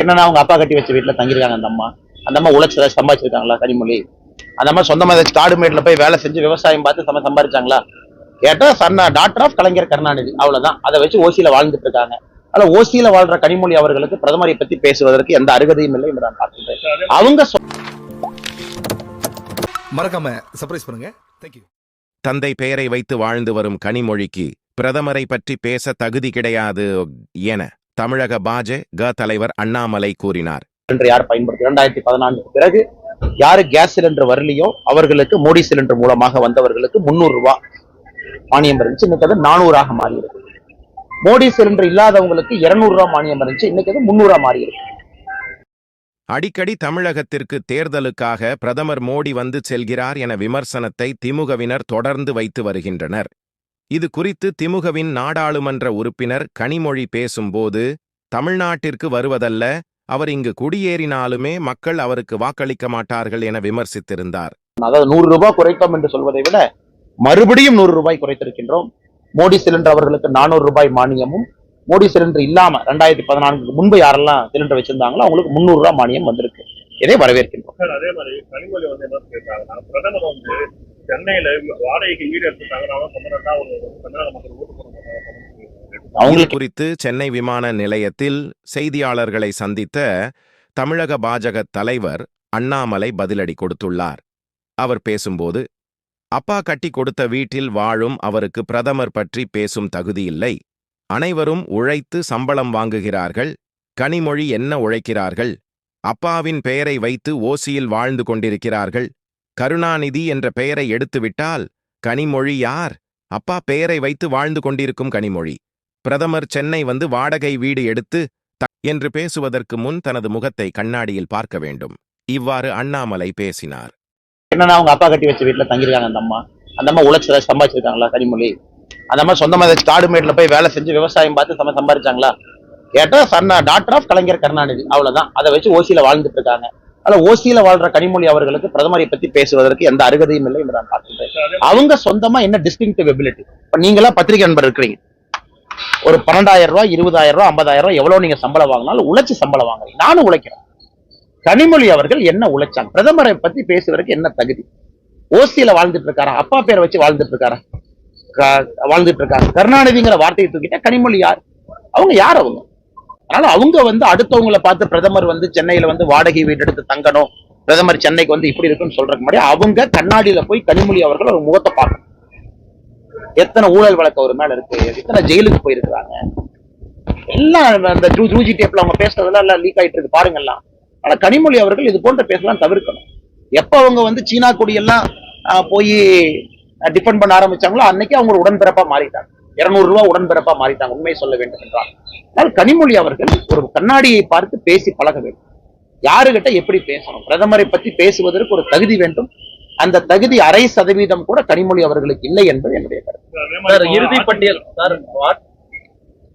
என்னன்னா அவங்க அப்பா கட்டி வச்ச வீட்டுல தங்கியிருக்காங்க அந்த அம்மா. அந்த அம்மா உழைச்சு ஏதாவது சம்பாதிச்சிருக்காங்களா கனிமொழி? அந்த அம்மா சொந்தமா ஏதாச்சும் காடு மேட்ல போய் வேலை செஞ்சு விவசாயம் பார்த்து சம சம்பாதிச்சாங்களா கேட்டா சன்னா டாக்டர் ஆஃப் கலைஞர் கருணாநிதி. அவ்வளவுதான். அதை வச்சு ஓசியில வாழ்ந்துட்டு இருக்காங்க. ஆனா ஓசியில வாழ்ற கனிமொழி அவர்களுக்கு பிரதமரை பத்தி பேசுவதற்கு எந்த அருகதையும் இல்லை என்று நான் பார்க்கின்றேன். அவங்க சொ- மறக்காம சர்ப்ரைஸ் பண்ணுங்க. தேங்க்யூ தந்தை பெயரை வைத்து வாழ்ந்து வரும் கனிமொழிக்கு பிரதமரை பற்றி பேச தகுதி கிடையாது என தமிழக பாஜ க தலைவர் அண்ணாமலை கூறினார். யார் பயன்படுத்தி இரண்டாயிரத்தி பதினான்குக்கு பிறகு யாரு கேஸ் சிலிண்டர் வரலையோ அவர்களுக்கு மோடி சிலிண்டர் மூலமாக வந்தவர்களுக்கு முந்நூறு ரூபாய் மானியம் இருந்துச்சு. இன்னைக்கு அது நானூறாக மாறி இருக்கு மோடி சிலிண்டர் இல்லாதவங்களுக்கு இருநூறு ரூபாய் மானியம் இருந்துச்சு. இன்னைக்கு அது முந்நூறா மாறி இருக்கு அடிக்கடி தமிழகத்திற்கு தேர்தலுக்காக பிரதமர் மோடி வந்து செல்கிறார் என விமர்சனத்தை திமுகவினர் தொடர்ந்து வைத்து வருகின்றனர். இது குறித்து திமுகவின் நாடாளுமன்ற உறுப்பினர் கனிமொழி பேசும்போது தமிழ்நாட்டிற்கு வருவதல்ல அவர் இங்கு குடியேறினாலுமே மக்கள் அவருக்கு வாக்களிக்க மாட்டார்கள் என விமர்சித்திருந்தார். அதாவது நூறு ரூபாய் குறைத்தோம் என்று சொல்வதை விட மறுபடியும் நூறு ரூபாய் குறைத்திருக்கின்றோம். மோடி சிலிண்டர் அவர்களுக்கு நானூறு ரூபாய் மானியமும் மோடி சிலிண்டர் இல்லாம ரெண்டாயிரத்தி பதினான்குக்கு முன்பு யாரெல்லாம் சிலிண்டர் வச்சிருந்தாங்களோ அவங்களுக்கு முந்நூறு ரூபாய் மானியம் வந்திருக்கு. இதை வரவேற்கின்றோம். அதே மாதிரி கனிமொழி வந்து என்ன சொல்லியிருக்காங்கன்னா பிரதமர் வந்து சென்னையில வாடகைக்கு வீடு எடுத்துட்டாங்கன்னா தமிழ்நாட்டா ஒரு தமிழக மக்கள் ஓட்டு போட மாட்டாங்க. அவங்களுக்கு குறித்து சென்னை விமான நிலையத்தில் செய்தியாளர்களை சந்தித்த தமிழக பாஜக தலைவர் அண்ணாமலை பதிலடி கொடுத்துள்ளார். அவர் பேசும்போது அப்பா கட்டி கொடுத்த வீட்டில் வாழும் அவருக்கு பிரதமர் பற்றி பேசும் தகுதியில்லை அனைவரும் உழைத்து சம்பளம் வாங்குகிறார்கள். கனிமொழி என்ன உழைக்கிறார்கள்? அப்பாவின் பெயரை வைத்து ஓசியில் வாழ்ந்து கொண்டிருக்கிறார்கள். கருணாநிதி என்ற பெயரை எடுத்துவிட்டால் கனிமொழி யார்? அப்பா பெயரை வைத்து வாழ்ந்து கொண்டிருக்கும் கனிமொழி. பிரதமர் சென்னை வந்து வாடகை வீடு எடுத்து த- என்று பேசுவதற்கு முன் தனது முகத்தை கண்ணாடியில் பார்க்க வேண்டும். இவ்வாறு அண்ணாமலை பேசினார். என்னன்னா அவங்க அப்பா கட்டி வச்ச வீட்டுல தங்கியிருக்காங்க அந்த அம்மா. அந்த அம்மா உழைச்சு சம்பாதிச்சிருக்காங்களா கனிமொழி? அந்த அம்மா சொந்தமா ஏதாச்சும் காடு மேட்ல போய் வேலை செஞ்சு விவசாயம் பார்த்து சம சம்பாதிச்சாங்களா கேட்டா சன்ன டாக்டர் ஆஃப் கலைஞர் கருணாநிதி. அவ்வளவுதான். அதை வச்சு ஓசியில வாழ்ந்துட்டு இருக்காங்க. ஆனா ஓசியில வாழ்ற கனிமொழி அவர்களுக்கு பிரதமரை பத்தி பேசுவதற்கு எந்த அருகதையும் இல்லை என்று நான் பார்க்கின்றேன். அவங்க சொந்தமா என்ன டிஸ்டிங்டிவ் எபிலிட்டி இப்ப நீங்களா பத்திரிகை நண்பர் இருக்கிறீங்க. ஒரு பன்னெண்டாயிரம் ரூபாய் இருபதாயிரம் ரூபாய் ஐம்பதாயிரம் ரூபாய் எவ்வளவு நீங்க சம்பளம் வாங்கினாலும் உழைச்சி சம்பளம் வாங்குறீங்க. நானும் உழைக்கிறேன். கனிமொழி அவர்கள் என்ன உழைச்சாங்க? பிரதமரை பத்தி பேசுவதற்கு என்ன தகுதி? ஓசியில வாழ்ந்துட்டு இருக்காரா? அப்பா பேரை வச்சு வாழ்ந்துட்டு இருக்காரா? வாழ்ந்துட்டு இருக்காங்க கருணாநிதிங்கிற வார்த்தையை தூக்கிட்டா கனிமொழி யார்? அவங்க யார் அவங்க? அதனால அவங்க வந்து அடுத்தவங்களை பார்த்து பிரதமர் வந்து சென்னையில வந்து வாடகை வீடு எடுத்து தங்கணும். பிரதமர் சென்னைக்கு வந்து இப்படி இருக்குன்னு சொல்றதுக்கு முன்னாடி அவங்க கண்ணாடியில போய் கனிமொழி அவர்கள் ஒரு முகத்தை பார்க்கணும். எத்தனை ஊழல் வழக்கு ஒரு மேல இருக்கு? எத்தனை ஜெயிலுக்கு போயிருக்கிறாங்க? எல்லாம் அந்த ஜூஜி டேப்ல அவங்க பேசுறதெல்லாம் எல்லாம் லீக் ஆயிட்டு இருக்கு. பாருங்கலாம் ஆனா கனிமொழி அவர்கள் இது போன்ற பேசலாம் தவிர்க்கணும். எப்ப அவங்க வந்து சீனா கொடியெல்லாம் போய் டிஃபெண்ட் பண்ண ஆரம்பிச்சாங்களோ அன்னைக்கு அவங்க உடன்பிறப்பா மாறிட்டாங்க. இருநூறு ரூபாய் உடன்பிறப்பா மாறிட்டாங்க உண்மை சொல்ல வேண்டும் என்றால். ஆனால் கனிமொழி அவர்கள் ஒரு கண்ணாடியை பார்த்து பேசி பழக வேண்டும். யாருகிட்ட எப்படி பேசணும்? பிரதமரை பத்தி பேசுவதற்கு ஒரு தகுதி வேண்டும். அந்த தகுதி அரை சதவீதம் கூட கனிமொழி அவர்களுக்கு இல்லை என்பது என்னுடைய கருத்து. இறுதி பட்டியல்.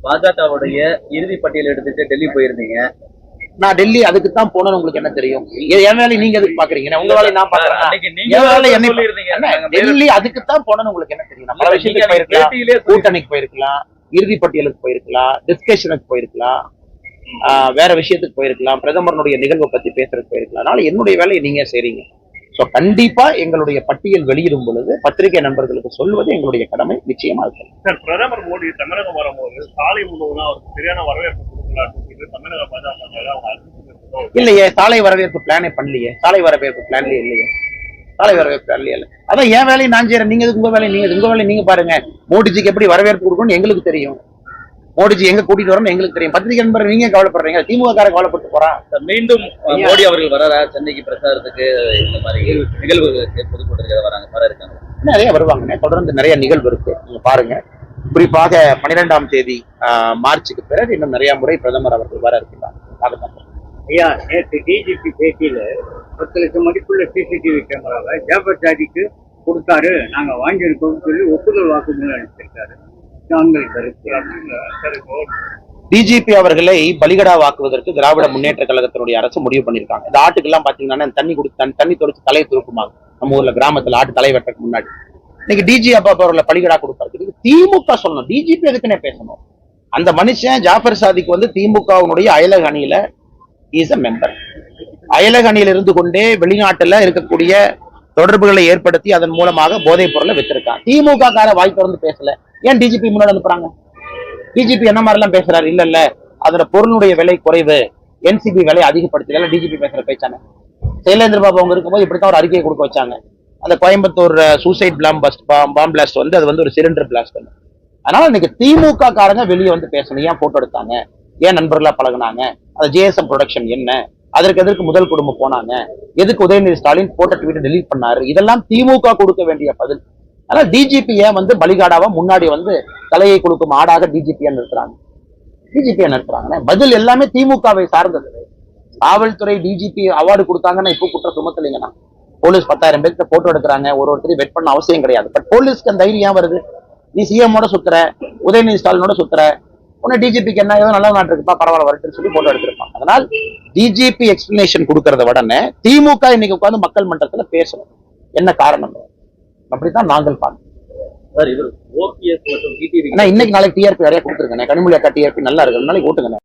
பாஜகவுடைய இறுதி பட்டியல் எடுத்துட்டு டெல்லி போயிருந்தீங்க. நான் டெல்லி அதுக்கு தான் போனேன்னு உங்களுக்கு என்ன தெரியும்? என் வேலையை நீங்க எதுக்கு பாக்குறீங்க? உங்க வேலையை நான் பாக்குறேன். டெல்லி அதுக்கு தான் போனேன்னு உங்களுக்கு என்ன தெரியும்? இல்ல, விஷயத்துக்கு போயிருக்கலாம். கூட்டணிக்கு போயிருக்கலாம். இறுதி பட்டியலுக்கு போயிருக்கலாம். டிஸ்கஷனுக்கு போயிருக்கலாம். ஆஹ் வேற விஷயத்துக்கு போயிருக்கலாம். பிரதமருடைய நிகழ்வை பத்தி பேசுறதுக்கு போயிருக்கலாம். அதனால என்னுடைய வேலையை நீங்க செய்றீங்க. சோ கண்டிப்பா எங்களுடைய பட்டியல் வெளியிடும் பொழுது பத்திரிகை நண்பர்களுக்கு சொல்வது எங்களுடைய கடமை. நிச்சயமா இருக்கும் சார் பிரதமர் மோடி தமிழகம் வரும்போது சாலை முழுவதும் அவருக்கு சரியான வரவேற்பு கொடுக்கலாம்னு இல்லையே சாலை வரவேற்பு பிளானே பண்ணலையே. சாலை வரவேற்பு பிளான்லயே இல்லையே. சாலை வரவேற்பு பிளான்லயே இல்லை. அதான் என் வேலையை நான் செய்யறேன் நீங்க எதுக்கு உங்க வேலையை நீங்க உங்க வேலையை நீங்க பாருங்க. மோடிஜிக்கு எப்படி வரவேற்பு கொடுக்கணும்னு எங்களுக்கு தெரியும். மோடிஜி எங்க கூட்டிட்டு வரணும் எங்களுக்கு தெரியும். பத்திரிகை நண்பர் நீங்க கவலைப்படுறீங்க? திமுக கார கவலைப்பட்டு போறான் மீண்டும் மோடி அவர்கள் வராரா? சென்னைக்கு பிரச்சாரத்துக்கு இந்த மாதிரி நிகழ்வுகளுக்கு பொதுக்கூட்டத்துக்கு வராங்க. வர இருக்காங்க நிறைய வருவாங்கண்ணே தொடர்ந்து நிறைய நிகழ்வு இருக்கு. நீங்க பாருங்க. குறிப்பாக பன்னிரெண்டாம் தேதி மார்ச்சுக்கு பிறகு இன்னும் நிறைய முறை பிரதமர் அவர்கள் வர இருக்கிறார் பார்க்கலாம். ஐயா நேற்று டிஜிபி பேட்டியில பத்து லட்சம் மதிப்புள்ள சிசிடிவி கேமராவை ஜாபர் ஜாதிக்கு கொடுத்தாரு. நாங்க வாங்கியிருக்கோம்னு சொல்லி ஒப்புதல் வாக்குமூலம் அளிச்சிருக்காரு நாங்கள் கருத்து. டிஜிபி அவர்களை பலிகடா வாக்குவதற்கு திராவிட முன்னேற்ற கழகத்தினுடைய அரசு முடிவு பண்ணிருக்காங்க இந்த ஆட்டுக்கெல்லாம் பாத்தீங்கன்னா தண்ணி கொடுத்து தண்ணி- தண்ணி தொலைச்சு தலையை துருக்குமாங்க நம்ம ஊர்ல கிராமத்துல ஆட்டு தலை வெட்டக்கு முன்னாடி. இன்னைக்கு டிஜி அப்பா அவர்களை பலிகடா கொடுப்பாரு திமுக சொல்லணும். டிஜிபி எதுக்குன்னே பேசணும். அந்த மனுஷன் ஜாஃபர் சாதிக்கு வந்து திமுகவினுடைய அயலக அணியில இஸ் அ மெம்பர் அயலக அணியில் இருந்து கொண்டே வெளிநாட்டுல இருக்கக்கூடிய தொடர்புகளை ஏற்படுத்தி அதன் மூலமாக போதைப் பொருளை வித்திருக்கான். திமுக கார வாய் திறந்து பேசல. ஏன் டிஜிபி முன்னாடி அனுப்புறாங்க? டிஜிபி என்ன மாதிரி எல்லாம் பேசுறாரு? இல்ல இல்ல. அதோட பொருளுடைய விலை குறைவு. என்சிபி விலை அதிகப்படுத்தல. டிஜிபி பேசுற பேச்சானே. சைலேந்திர பாபு அவங்க இருக்கும்போது இப்படித்தான் ஒரு அறிக்கையை கொடுக்க வச்சாங்க. அந்த கோயம்புத்தூர் சூசைட் பிளாம் பஸ்ட் பாம் பிளாஸ்ட் வந்து அது வந்து ஒரு சிலிண்டர் பிளாஸ்ட் அதனால இன்னைக்கு திமுக காரங்க வெளியே வந்து பேசணும். ஏன் போட்டோ எடுத்தாங்க? ஏன் நண்பர்களா பழகுனாங்க? அந்த ஜேஎஸ்எம் ப்ரொடக்ஷன் என்ன? அதற்கு எதற்கு முதல் குடும்பம் போனாங்க? எதுக்கு உதயநிதி ஸ்டாலின் போட்ட ட்வீட்டை டெலீட் பண்ணாரு? இதெல்லாம் திமுக கொடுக்க வேண்டிய பதில். அதனால டிஜிபி ஏன் வந்து பலிகாடாவா முன்னாடி வந்து தலையை கொடுக்கும் ஆடாக டிஜிபியா நிறுத்துறாங்க? டிஜிபியா நிறுத்துறாங்க பதில் எல்லாமே திமுகவை சார்ந்தது. காவல்துறை டிஜிபி அவார்டு கொடுத்தாங்கன்னா இப்போ குற்ற சுமத்தலைங்கண்ணா. போலீஸ் பத்தாயிரம் பேர்த்த போட்டோ எடுக்கிறாங்க. ஒரு ஒருத்தரையும் வெட் பண்ண அவசியம் கிடையாது. பட் போலீஸ்க்கு அந்த தைரியம் வருது? நீ சிஎம்மோட சுத்துற உதயநிதி ஸ்டாலினோட சுத்துற உன்னை டிஜிபிக்கு என்ன ஏதோ நல்ல நாட்டு இருக்குப்பா பரவாயில்ல வரட்டுன்னு சொல்லி போட்டோ எடுத்திருப்பாங்க அதனால் டிஜிபி எக்ஸ்பிளனேஷன் கொடுக்கறத உடனே திமுக இன்னைக்கு உட்கார்ந்து மக்கள் மன்றத்துல பேசணும். என்ன காரணம்? அப்படித்தான் நாங்கள் பார்க்கணும். சார் இவர் ஓபிஎஸ் மற்றும் டிடிவி ஏன்னா இன்னைக்கு நாளைக்கு டிஆர்பி நிறைய கொடுத்துருக்கேன் கனிமொழி அக்கா டிஆர்பி நல்லா இருக்கு. நாளைக்கு ஓட்டுங்க.